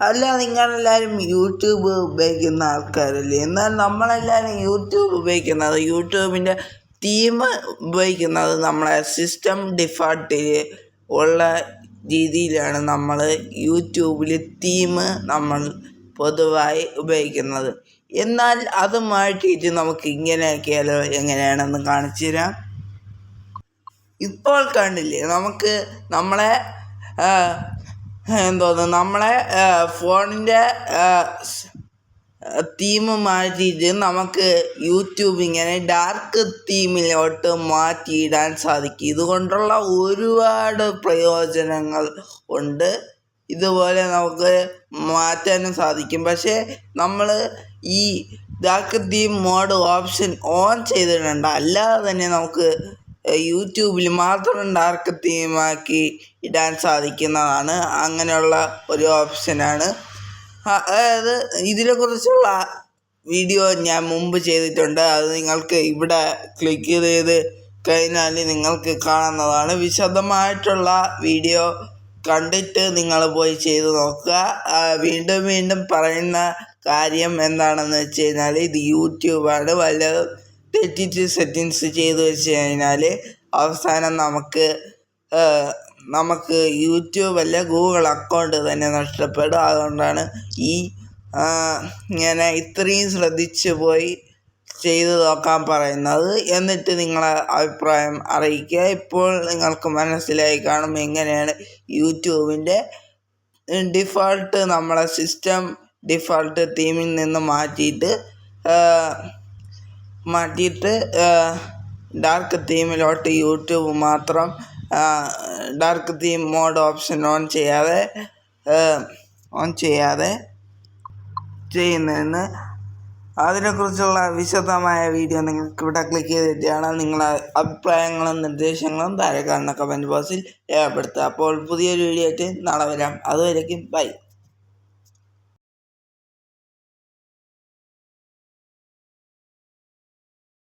അല്ല നിങ്ങളെല്ലാവരും യൂട്യൂബ് ഉപയോഗിക്കുന്ന ആൾക്കാരല്ലേ? എന്നാൽ നമ്മളെല്ലാവരും യൂട്യൂബ് ഉപയോഗിക്കുന്നത് യൂട്യൂബിന്റെ തീം ഉപയോഗിക്കുന്നത് നമ്മളെ സിസ്റ്റം ഡിഫാൾട്ടിൽ ഉള്ള രീതിയിലാണ് നമ്മൾ യൂട്യൂബിൽ തീം നമ്മൾ പൊതുവായി ഉപയോഗിക്കുന്നത്. എന്നാൽ അത് മാറ്റിയിട്ട് നമുക്ക് ഇങ്ങനെയൊക്കെയാലോ എങ്ങനെയാണെന്ന് കാണിച്ചു തരാം. ഇപ്പോൾ കണ്ടില്ലേ നമുക്ക് നമ്മളെ എന്തോന്ന് നമ്മളെ ഫോണിന്റെ തീം മാറ്റിയിട്ട് നമുക്ക് യൂട്യൂബ് ഇങ്ങനെ ഡാർക്ക് തീമിലോട്ട് മാറ്റിയിടാൻ സാധിക്കും. ഇതുകൊണ്ടുള്ള ഒരുപാട് പ്രയോജനങ്ങൾ ഉണ്ട്. ഇതുപോലെ നമുക്ക് മാറ്റാനും സാധിക്കും. പക്ഷേ നമ്മൾ ഈ dark theme mode option on ചെയ്തിടണ്ട. അല്ലാതെ തന്നെ നമുക്ക് യൂട്യൂബിൽ മാത്രം ഡാർക്ക് തീമാക്കി ഇടാൻ സാധിക്കുന്നതാണ്. അങ്ങനെയുള്ള ഒരു ഓപ്ഷനാണ് അതായത് ഇതിനെക്കുറിച്ചുള്ള വീഡിയോ ഞാൻ മുമ്പ് ചെയ്തിട്ടുണ്ട്. അത് നിങ്ങൾക്ക് ഇവിടെ ക്ലിക്ക് ചെയ്ത് കഴിഞ്ഞാൽ നിങ്ങൾക്ക് കാണുന്നതാണ്. വിശദമായിട്ടുള്ള വീഡിയോ കണ്ടിട്ട് നിങ്ങൾ പോയി ചെയ്ത് നോക്കുക. വീണ്ടും വീണ്ടും പറയുന്ന കാര്യം എന്താണെന്ന് വെച്ച് കഴിഞ്ഞാൽ ഇത് യൂട്യൂബാണ്. വല്ലതും തെറ്റിച്ച് സെറ്റിങ്സ് ചെയ്ത് വെച്ച് കഴിഞ്ഞാൽ അവസാനം നമുക്ക് നമുക്ക് യൂട്യൂബ് അല്ല ഗൂഗിൾ അക്കൗണ്ട് തന്നെ നഷ്ടപ്പെടും. അതുകൊണ്ടാണ് ഈ ഇങ്ങനെ ഇത്രയും ശ്രദ്ധിച്ച് പോയി ചെയ്ത് നോക്കാൻ പറയുന്നത്. എന്നിട്ട് നിങ്ങളെ അഭിപ്രായം അറിയിക്കുക. ഇപ്പോൾ നിങ്ങൾക്ക് മനസ്സിലായി കാണും എങ്ങനെയാണ് യൂട്യൂബിന്റെ ഡിഫോൾട്ട് നമ്മളെ സിസ്റ്റം ഡിഫോൾട്ട് തീമിൽ നിന്ന് മാറ്റിയിട്ട് മാറ്റിയിട്ട് ഡാർക്ക് തീമിലോട്ട് യൂട്യൂബ് മാത്രം dark theme mode option on ചെയ്യാതെ ഓൺ ചെയ്യാതെ ചെയ്യുന്നതിന് അതിനെക്കുറിച്ചുള്ള വിശദമായ വീഡിയോ നിങ്ങൾക്ക് ഇവിടെ ക്ലിക്ക് ചെയ്തിട്ടാണ് നിങ്ങളെ അഭിപ്രായങ്ങളും നിർദ്ദേശങ്ങളും താഴെ കാണുന്ന കമന്റ് ബോക്സിൽ രേഖപ്പെടുത്തുക. അപ്പോൾ പുതിയൊരു വീഡിയോ ആയിട്ട് നാളെ വരാം. അതുവരേക്കും ബൈ